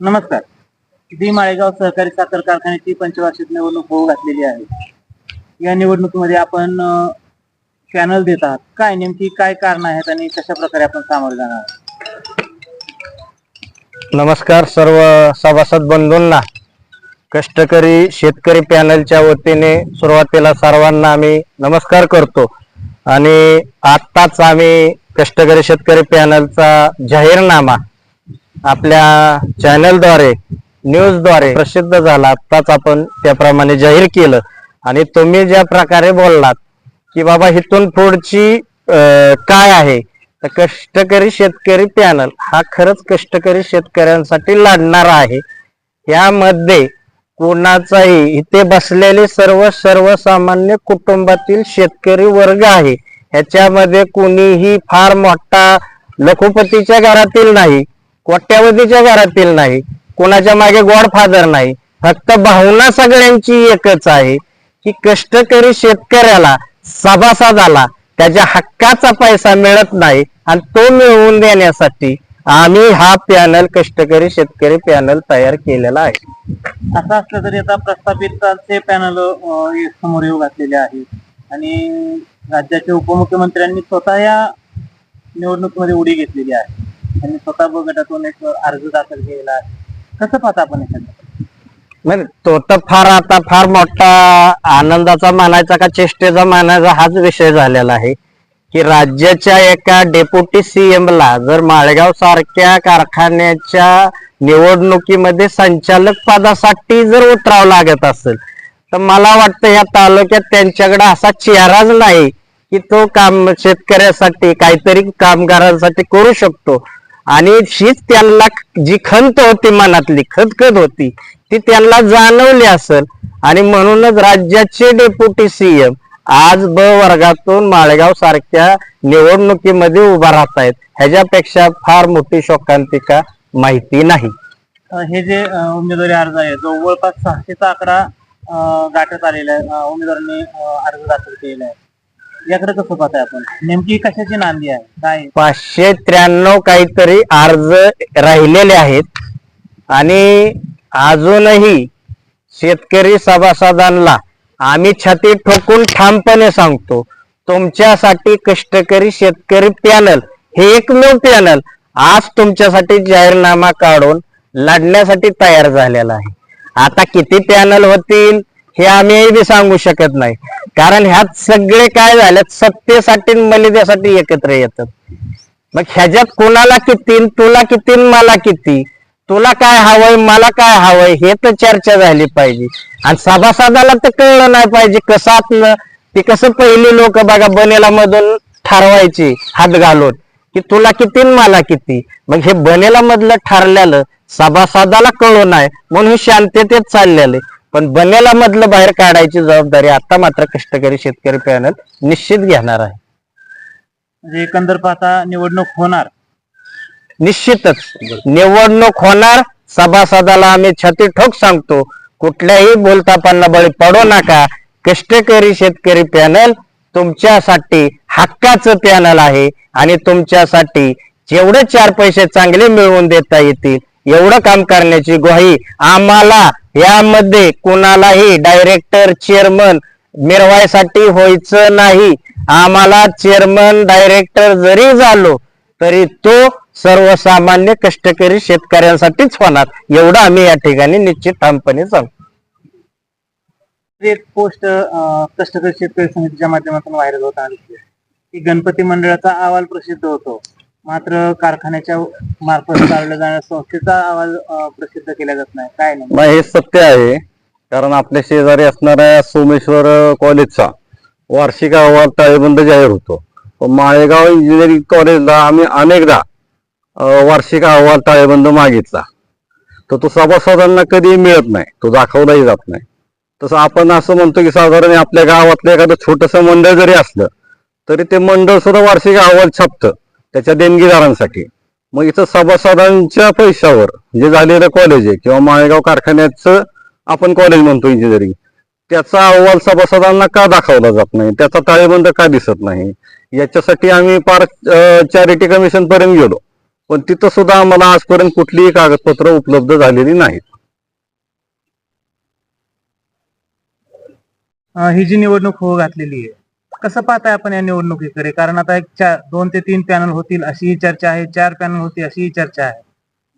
नमस्कार. दी माळेगाव सहकारी साखर कारखान्याची पंचवार्षिक निवडणूक होऊ घातलेली आहे. या निवडणुकीमध्ये आपण पॅनल देत आहात. काय नेमकी काय कारण आहेत आणि कशा प्रकारे आपण सामोरे जाणार नमस्कार सर्व सभासद बंधूंना. कष्टकरी शेतकरी पॅनलच्या वतीने सुरुवातीला सर्वांना आम्ही नमस्कार करतो. आणि आत्ताच आम्ही कष्टकरी शेतकरी पॅनलचा जाहीरनामा आपल्या चॅनलद्वारे न्यूजद्वारे प्रसिद्ध झाला. आत्ताच आपण त्याप्रमाणे जाहीर केलं. आणि तुम्ही ज्या प्रकारे बोललात की बाबा इथून पुढची काय आहे तर कष्टकरी शेतकरी पॅनल हा खरंच कष्टकरी शेतकऱ्यांसाठी लढणार आहे. यामध्ये कोणाचाही इथे बसलेले सर्व सर्वसामान्य कुटुंबातील शेतकरी वर्ग आहे. ह्याच्यामध्ये कुणीही फार मोठा लखोपतीच्या घरातील नाही. कोट्यावधीच्या घरातील नाही कोणाच्या मागे गॉडफादर नाही फक्त भावना सगळ्यांची एकच आहे की कष्टकरी शेतकऱ्याला सभासदाला त्याच्या हक्काचा पैसा मिळत नाही आणि तो मिळवून देण्यासाठी आम्ही हा पॅनल कष्टकरी शेतकरी पॅनल तयार केलेला आहे. असं असलं तरी आता प्रस्थापितांचे पॅनल समोर येऊ घातलेले आहेत. आणि राज्याच्या उपमुख्यमंत्र्यांनी स्वतः या निवडणुकीमध्ये उडी घेतलेली आहे. त्यांनी स्वतः गटातून एक अर्ज दाखल केला कसं पाहता आपण म्हणजे तो तर फार आता फार मोठा आनंदाचा मानायचा का चेष्टेचा मानायचा हाच विषय झालेला आहे. की राज्याच्या एका डेप्युटी सीएम ला जर माळेगाव सारख्या कारखान्याच्या निवडणुकीमध्ये संचालक पदासाठी जर उतरावं लागत असेल तर मला वाटतं या तालुक्यात त्यांच्याकडे असा चेहराच नाही की तो काम शेतकऱ्यासाठी काहीतरी कामगारांसाठी करू शकतो. आणि हीच त्यांना जी खंत होती मनातली खतखत होती ती त्यांना जाणवली असेल. आणि म्हणूनच राज्याचे डेप्युटी सीएम आज ब वर्गातून माळेगाव सारख्या निवडणुकीमध्ये उभा राहत आहेत ह्याच्यापेक्षा फार मोठी शोकांतिका माहिती नाही. हे जे उमेदवारी अर्ज आहे जवळपास सहाशेचा आकडा गाठत आलेला आहे. उमेदवारांनी अर्ज दाखल केलेला आहे. याकडे कसं पाहताय आपण? नेमकी कशाची नांदी आहे? काय? पाचशे त्र्याण्णव काहीतरी अर्ज राहिलेले आहेत. आणि अजूनही शेतकरी सभासदांना आम्ही छाती ठोकून ठामपणे सांगतो तुमच्यासाठी कष्टकरी शेतकरी पॅनल हे एकमेव पॅनल आज तुमच्यासाठी जाहीरनामा काढून लढण्यासाठी तयार झालेला आहे. आता किती पॅनल होतील? हे आम्ही बी सांगू शकत नाही. कारण ह्यात सगळे काय झालेत सत्तेसाठी मलिदेसाठी मलिद्यासाठी एकत्र येतात. मग ह्याच्यात कोणाला किती तुला किती मला किती? तुला काय हवंय मला काय हवंय हे तर चर्चा झाली पाहिजे. आणि सभासदाला तर कळलं नाही पाहिजे कसं आपलं ते कसं पहिली लोक बघा बनेला मधून ठरवायचे हात घालून की तुला किती मला किती. मग हे बनेला मधलं ठरलेलं सभासदाला कळू नाही म्हणून हे शांततेत चाललेलं पण बनेला मधलं बाहेर काढायची जबाबदारी आता मात्र कष्टकरी शेतकरी पॅनल निश्चित घेणार आहे. म्हणजे एकंदर पाहता निवडणूक होणार. निश्चितच. निवडणूक होणार. सभासदाला आम्ही छाती ठोक सांगतो. कुठल्याही बोलतापांना बळी पडू नका. कष्टकरी शेतकरी पॅनल तुमच्यासाठी हक्काचं पॅनल आहे आणि तुमच्यासाठी जेवढे चार पैसे चांगले मिळवून देता येतील एवढं काम करण्याची ग्वाही आम्हाला यामध्ये कोणालाही डायरेक्टर चेअरमन मिरवायसाठी व्हायचं नाही. आम्हाला चेअरमन डायरेक्टर जरी झालो तरी तो सर्वसामान्य कष्टकरी शेतकऱ्यांसाठीच होणार. एवढं आम्ही या ठिकाणी निश्चित ठामपणे सांगतो एक पोस्ट कष्टकरी शेतकरी समितीच्या माध्यमातून व्हायरल होत आणखी की गणपती मंडळाचा अहवाल प्रसिद्ध होतो. मात्र कारखान्याच्या मार्फत चालवल्या जाणाऱ्या संस्थेचा आवाज प्रसिद्ध केला जात नाही. काय नाही. नाही हे सत्य आहे. कारण आपल्या शेजारी असणाऱ्या सोमेश्वर कॉलेजचा वार्षिक अहवाल ताळेबंद जाहीर होतो. पण माळेगाव इंजिनिअरिंग कॉलेजला आम्ही अनेकदा अं, वार्षिक अहवाल ताळेबंद मागितला. तर तो सभासदांना कधीही मिळत नाही. तो दाखवलाही जात नाही. तसं आपण असं म्हणतो की साधारण आपल्या गावातलं एखादं छोटंसं मंडळ जरी असलं तरी ते मंडळ सुद्धा वार्षिक अहवाल छापतं. त्याच्या देणगीदारांसाठी. मग इथं सभासदांच्या पैशावर जे झालेलं कॉलेज आहे किंवा माळेगाव कारखान्याचं आपण कॉलेज म्हणतो इंजिनिअरिंग त्याचा अहवाल सभासदांना का दाखवला जात नाही? त्याचा ताळेबंद का दिसत नाही? याच्यासाठी आम्ही पार चॅरिटी कमिशन पर्यंत गेलो. पण तिथं सुद्धा आम्हाला आजपर्यंत कुठलीही कागदपत्र उपलब्ध झालेली नाहीत. ही जी निवडणूक हो घातलेली आहे कसं पाहताय आपण या निवडणुकीकडे? कारण आता एक चार दोन ते तीन पॅनल होतील अशी ही चर्चा आहे चार पॅनल होतील अशी ही चर्चा आहे.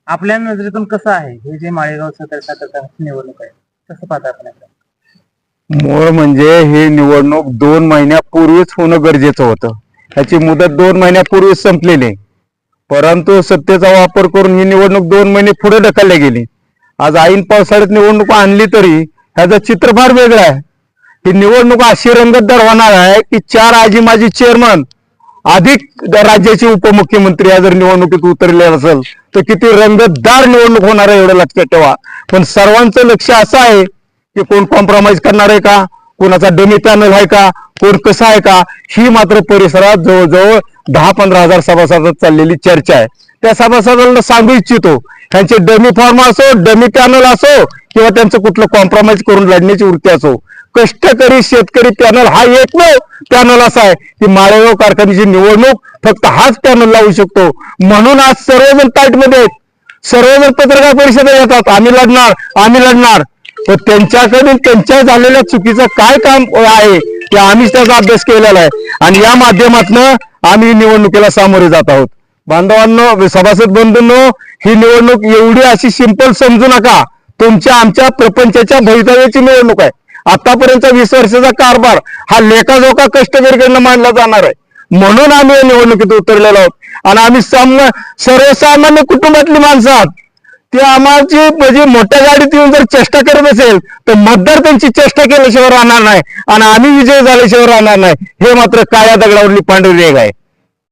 आपल्या नजरेतून कसं आहे? हे जे माळेगाव सदर निवडणूक आहे कसं पाहता आपण मूळ म्हणजे ही निवडणूक दोन महिन्यापूर्वीच होणं गरजेचं होतं. त्याची मुदत दोन महिन्यापूर्वीच संपलेली. परंतु सत्तेचा वापर करून ही निवडणूक दोन महिने पुढे ढकलली गेली. आज ऐन पावसाळ्यात निवडणूक आणली तरी ह्याचं चित्र फार वेगळं आहे. ही निवडणूक अशी रंगतदार होणार आहे की चार आजी माजी चेअरमन अधिक राज्याचे उपमुख्यमंत्री या जर निवडणुकीत उतरले असेल तर किती रंगतदार निवडणूक होणार आहे एवढं लक्षात ठेवा. पण सर्वांचं लक्ष असं आहे की कोण कॉम्प्रोमाइज करणार आहे का? कोणाचा डमी पॅनल आहे का? कोण कसा आहे का? ही मात्र परिसरात जवळजवळ दहा पंधरा हजार सभासदात चाललेली चर्चा आहे. त्या सभासदांना सांगू इच्छितो त्यांचे डमी फॉर्म असो डमी पॅनल असो किंवा त्यांचं कुठलं कॉम्प्रोमाइज करून लढण्याची वृत्ती असो कष्टकरी शेतकरी पॅनल हा एकमेव पॅनल असा आहे की माळेगाव कारखान्याची निवडणूक फक्त हाच पॅनल लावू शकतो. म्हणून आज सर्वजण टाईट आहेत. सर्वजण पत्रकार परिषदेत येतात. आम्ही लढणार आम्ही लढणार. तर त्यांच्याकडून त्यांच्या झालेल्या चुकीचं काय काम आहे ते आम्हीच त्याचा अभ्यास केलेला आहे. आणि या माध्यमातून आम्ही निवडणुकीला सामोरे जात आहोत. बांधवांनो सभासद बंधूंनो ही निवडणूक एवढी अशी सिंपल समजू नका. तुमच्या आमच्या प्रपंचाच्या भवितव्याची निवडणूक आहे. आतापर्यंत वीस वर्षाचा कारभार हा लेखाजोखा कष्टकरीकडनं मांडला जाणार आहे. म्हणून आम्ही या निवडणुकीत उतरलेलो आहोत. आणि आम्ही साम- सर्वसामान्य कुटुंबातली माणसं आहात. ते आम्हाची म्हणजे मोठ्या गाडीत येऊन जर चेष्टा करत असेल तर मतदार त्यांची चेष्टा केल्याशिवाय राहणार नाही. आणि आम्ही विजय झाल्याशिवाय राहणार नाही. हे मात्र काळ्या दगडावरली पांढरी रेग आहे.